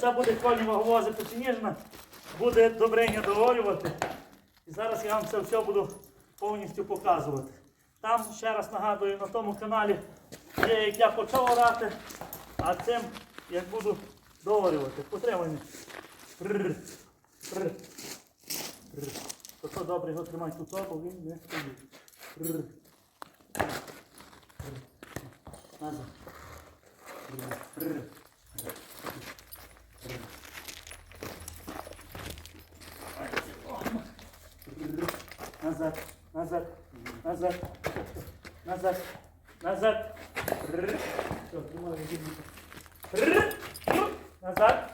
Це буде коні ваговози Печеніжна. Буде добриня доорювати. І зараз я вам це все буду повністю показувати. Там, ще раз нагадую, на тому каналі є, як я почав орати, а цим як буду доорювати. Потримай мене. Прррр. Прррр. Прррр. То що добре його тримай тут, бо він не стоїть. Назад. Назад, назад, назад, назад, назад. Прррр. Все, тримай його. Прррр. Назад.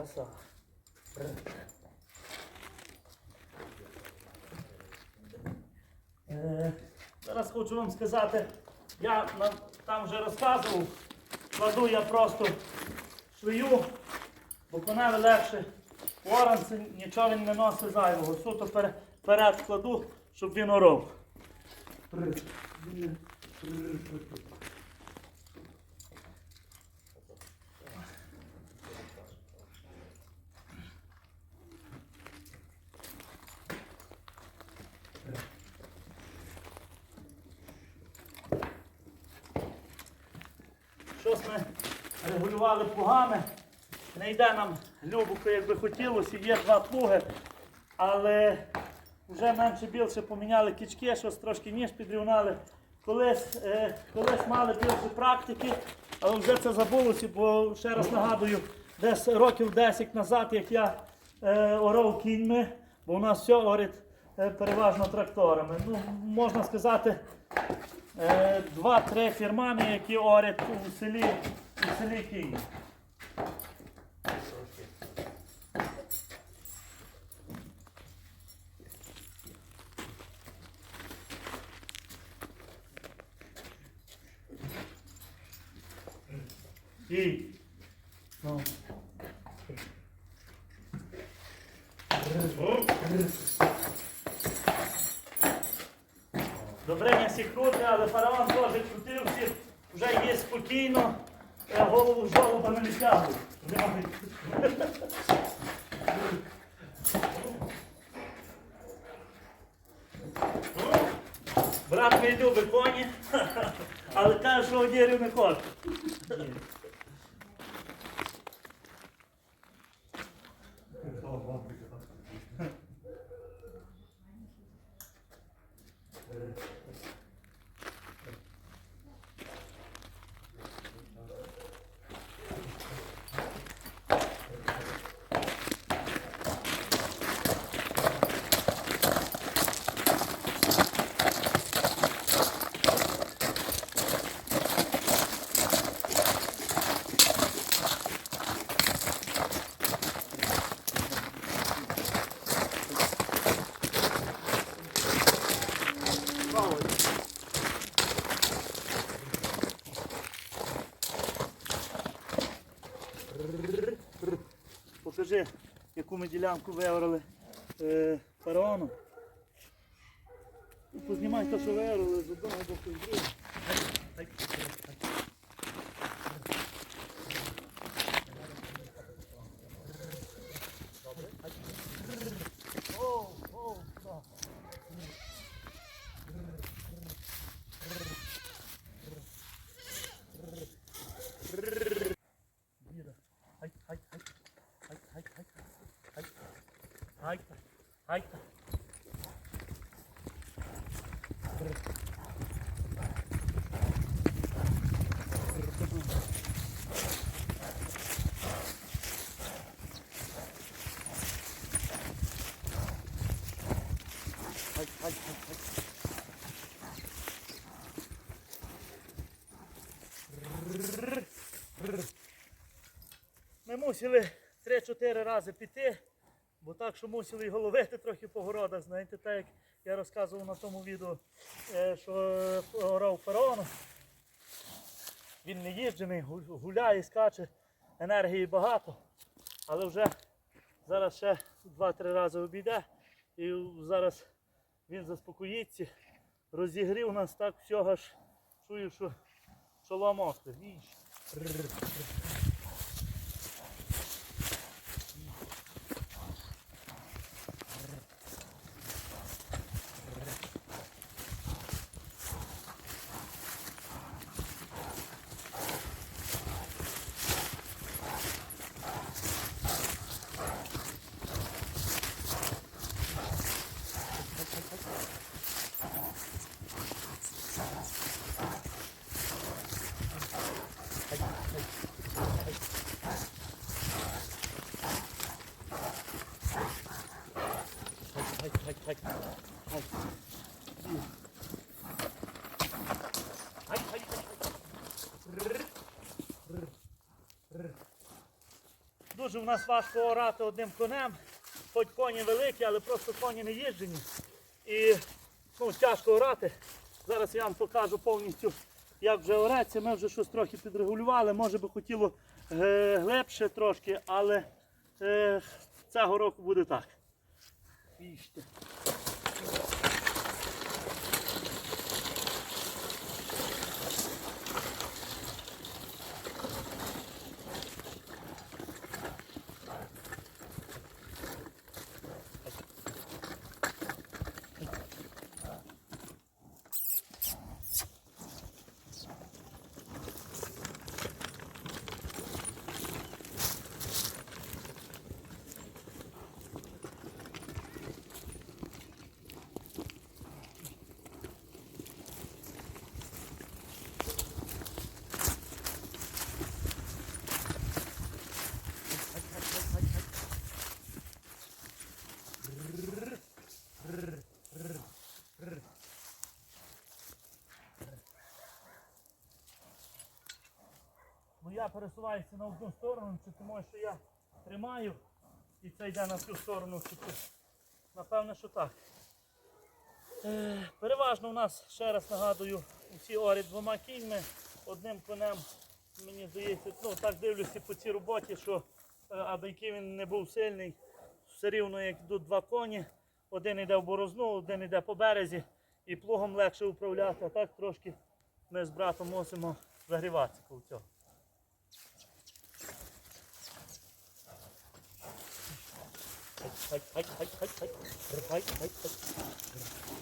Краса. Е, Зараз хочу вам сказати, я там вже розказував, кладу я просто швию, бо коневі легше оранці, нічого він не носить зайвого. Суто пере- вперед кладу, щоб він оров. Щось ми регулювали плугами. Не йде нам любуко, як би хотілося, є два плуги, але вже менше більше поміняли кічки, щось трошки ніж підрівняли. Колись, е, колись мали більше практики, але вже це забулося, бо ще раз нагадую, десь років 10 назад, як я е, орав кіньми, бо у нас все орить е, переважно тракторами. Ну, можна сказати, Два-три фірмани, які орять у селі, у селі Київ. І. Ну. Добриня всі крути, але фараон теж крутився, вже є спокійно, я голову жолоба не відтягує. Брат мій любить коні, але каже, що одірів не хоче. Покажи, яку ми ділянку виорали е, фараону. Ну, Познімай що виорали з одного боку з другого. Ай. Ай. Ай, ай, ай, ай. Ми мусили 3-4 рази піти, Бо так, що мусили його ловити трохи по городах, знаєте, так як я розказував на тому відео, е, що е, орав фараону. Він не їжджений, гуляє, скаче, енергії багато, але вже зараз ще 2-3 рази обійде і зараз він заспокоїться, розігрів нас так всього аж чую, що шолом остив. Дуже в нас важко орати одним конем, хоч коні великі, але просто коні не їжджені. І ну, тяжко орати. Зараз я вам покажу повністю, як вже ореться. Ми вже щось трохи підрегулювали. Може би хотіло е, глибше трошки, але е, цього року буде так. Віжте. Ну я пересуваюся на одну сторону, чи тому що я тримаю і це йде на цю сторону. Чи ти- Напевне, що так. Е, переважно у нас, ще раз нагадую, усі орять двома кіньми, одним конем, мені здається, ну так дивлюся по цій роботі, що е, аби який він не був сильний, все рівно як йдуть два коні, один йде в борозну, один йде по березі, і плугом легше управляти, а так трошки ми з братом мусимо загріватися はいはいはいはいはいはいはいはいはい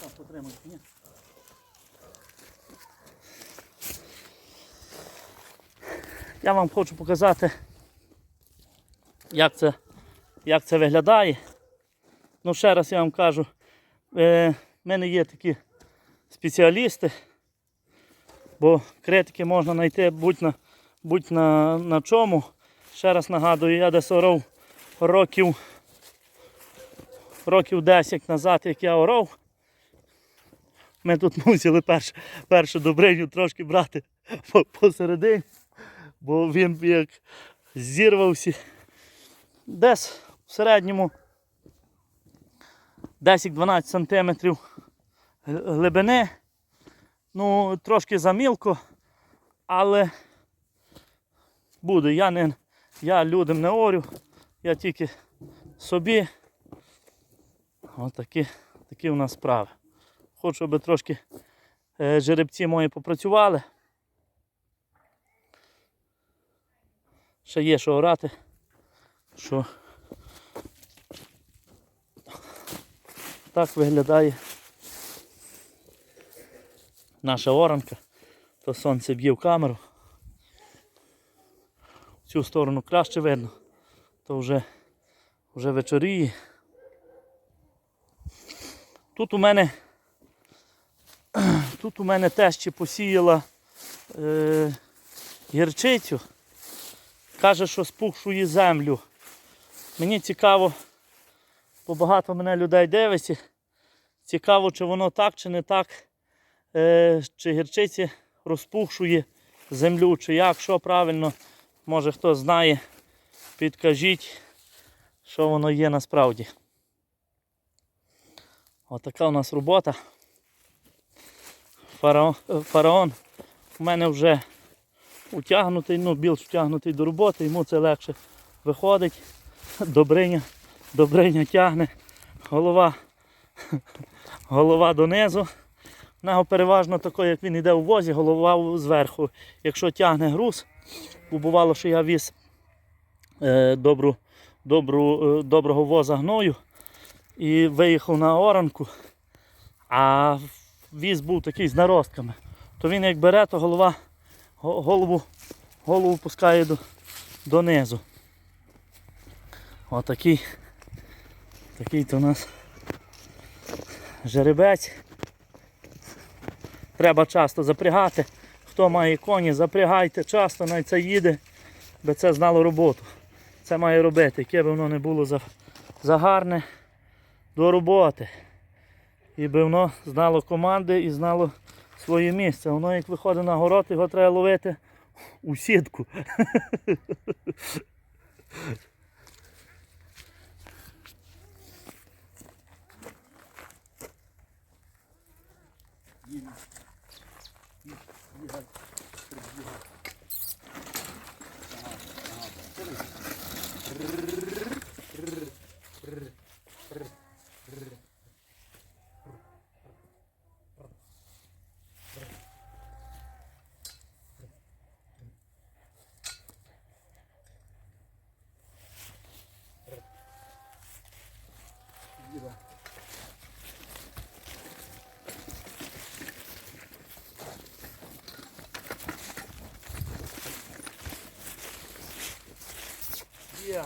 Так, потримай. Ні. Я вам хочу показати, як це, як це виглядає. Ну, ще раз я вам кажу, е, в мене є такі спеціалісти, бо критики можна знайти будь на, будь на, на чому. Ще раз нагадую, я десь орав років, років 10 назад, як я орав. Ми тут мусили перш, першу добриню трошки брати посередині, бо він як зірвався. Десь в середньому 10-12 см глибини. Ну, трошки замілко, але буде. Я не я людям не орю, я тільки собі. Отакі такі у нас справи. Хочу, аби трошки е, жеребці мої попрацювали. ще є що орати. Що так виглядає наша оранка. То сонце б'є в камеру. В цю сторону краще видно, то вже, вже вечоріє. Тут у мене тут у мене теж ще посіяла е, гірчицю. Каже, що спухшує землю. Мені цікаво, бо багато мене людей дивиться. Цікаво, чи воно так, чи не так, е, чи гірчиці розпухшує землю, чи як, що правильно, може хто знає, підкажіть, що воно є насправді. Отака у нас робота. Фараон, фараон у мене вже утягнутий, ну, більш втягнутий до роботи, йому це легше виходить. Добриня, Добриня тягне, голова, голова донизу. У нього переважно тако, як він йде у возі, голова зверху. Якщо тягне груз, бо бувало, що я віз е, добру, добру, е, доброго воза гною і виїхав на оранку, а віз був такий з наростками, то він як бере, то голова голову, голову пускає до, донизу. Отакий такий то у нас жеребець. Треба часто запрягати. Хто має коні, запрягайте часто, навіть це їде, би це знало роботу. Це має робити, яке б воно не було за, загарне до роботи. І би воно знало команди і знало своє місце. Воно як виходить на город, його треба ловити у сітку. Є.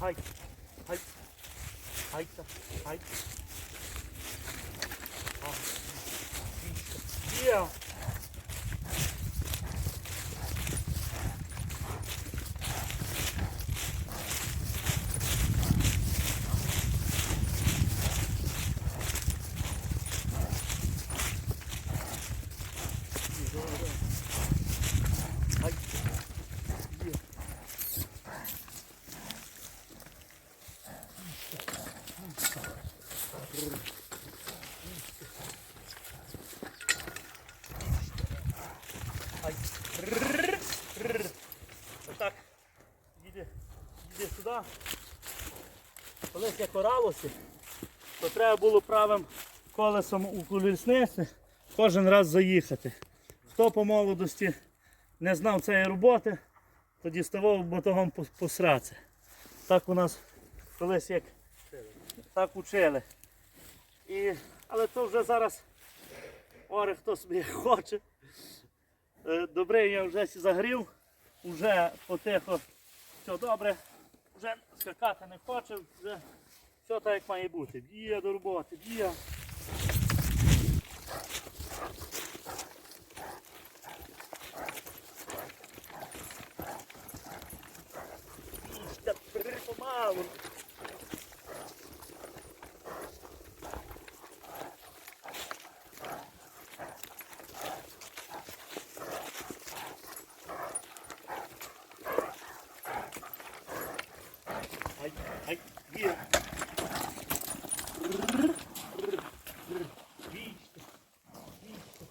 はい。はい。はい。はい。Сюди. Колись як оралося, то треба було правим колесом у колісниці кожен раз заїхати. Хто по молодості не знав цієї роботи, то діставав батогом по-. Так у нас колись як так учили. І, але то вже зараз ори хто собі хоче. Е, Добре, я вже загрів, вже потихо все добре, вже скакати не хоче, вже все так як має бути. Дія до роботи, бери помалу. Ай, ай, є. Вічте, вічте.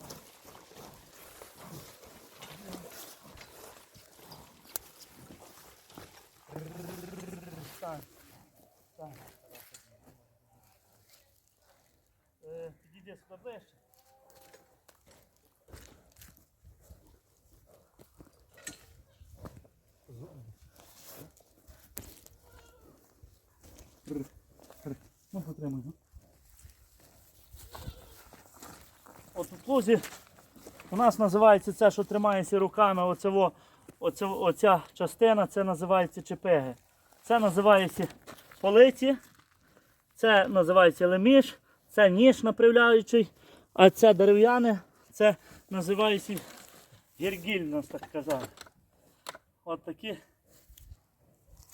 Так, так. Е, Підійди сюди ближче. Ну, потримай, ну. От у плузі у нас називається це, що тримається руками, оцево, оце, оця частина, це називається чепеги. Це називається полиці, це називається леміш, це ніж направляючий, а це дерев'яне, це називається гіргіль, нас так казали. От такі,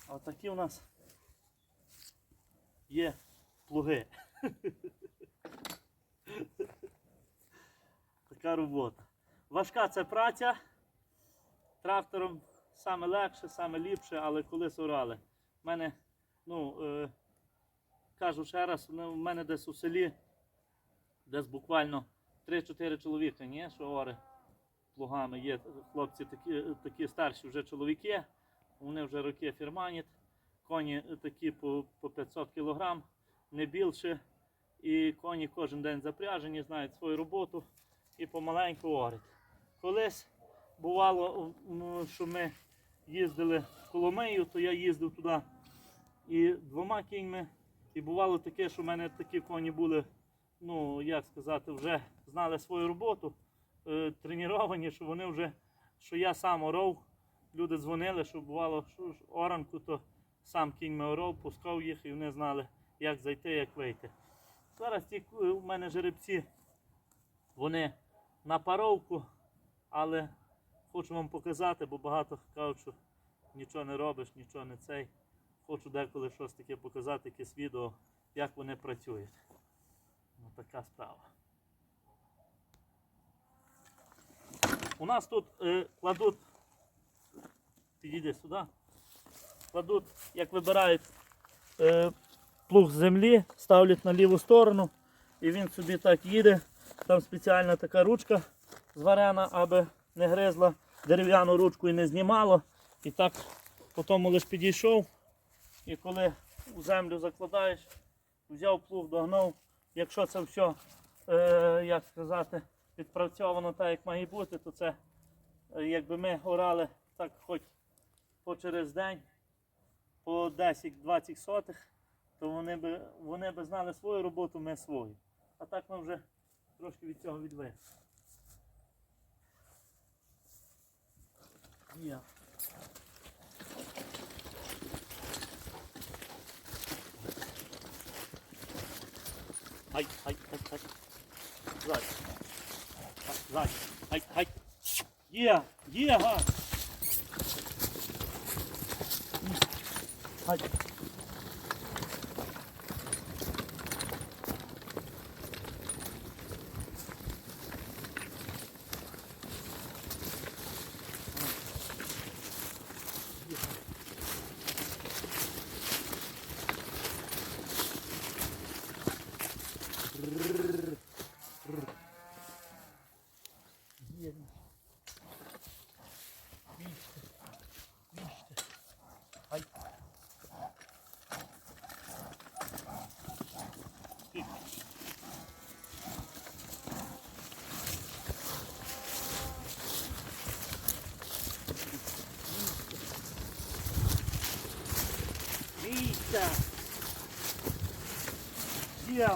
от такі у нас є плуги. Така робота. Важка це праця. Трактором саме легше, саме ліпше, але колись орали. У мене, ну, е, кажу ще раз, ну, в мене десь у селі, десь буквально 3-4 чоловіка, ні, що ори плугами є. Хлопці такі, такі старші вже чоловіки, вони вже роки фірманять, коні такі по, по 500 кг, не більше. І коні кожен день запряжені, знають свою роботу і помаленьку орять. Колись бувало, що ми їздили в Коломию, то я їздив туди і двома кіньми. І бувало таке, що в мене такі коні були, ну як сказати, вже знали свою роботу, е, треновані, що вони вже, що я сам оров. Люди дзвонили, що бувало, що оранку, то сам кіньми оров, пускав їх і вони знали, як зайти, як вийти. Зараз ті у мене жеребці, вони на паровку, але хочу вам показати, бо багато кажуть, що нічого не робиш, нічого не цей. Хочу деколи щось таке показати, якесь відео, як вони працюють. Ну, така справа. У нас тут е, кладуть, підійди сюди, кладуть, як вибирають е, плуг з землі, ставлять на ліву сторону і він собі так їде. Там спеціальна така ручка зварена, аби не гризла дерев'яну ручку і не знімало. І так потім лише підійшов. І коли у землю закладаєш, взяв плуг, догнав. Якщо це все, е, як сказати, відпрацьовано так, як має бути, то це е, якби ми орали так хоч по через день, по 10-20 сотих, то вони би, вони би знали свою роботу, ми свою. А так ми вже трошки від цього відвели. はいはいはいはい right. Right. はいはい yeah yeah はい Є.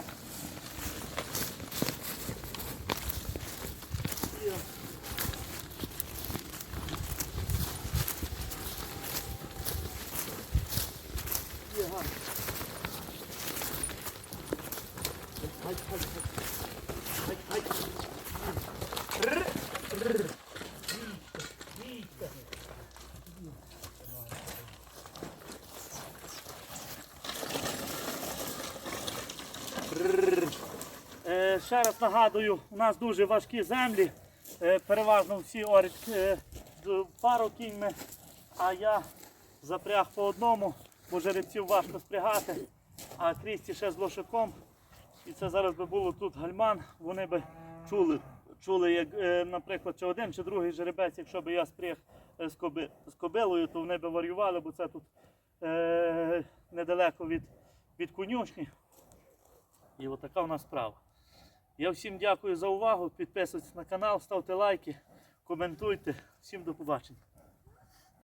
Е, Ще раз нагадую, у нас дуже важкі землі. Е, Переважно всі орять е, пару кіньми, а я запряг по одному, бо жеребців важко спрягати, а крісті ще з лошаком. І це зараз би було тут гальман, вони би чули, чули як, е, наприклад, чи один, чи другий жеребець, якщо б я спряг з, коби, з кобилою, то вони би варювали, бо це тут недалеко від, від конюшні. І от така у нас справа. Я всім дякую за увагу. Підписуйтесь на канал, ставте лайки, коментуйте. Всім до побачення.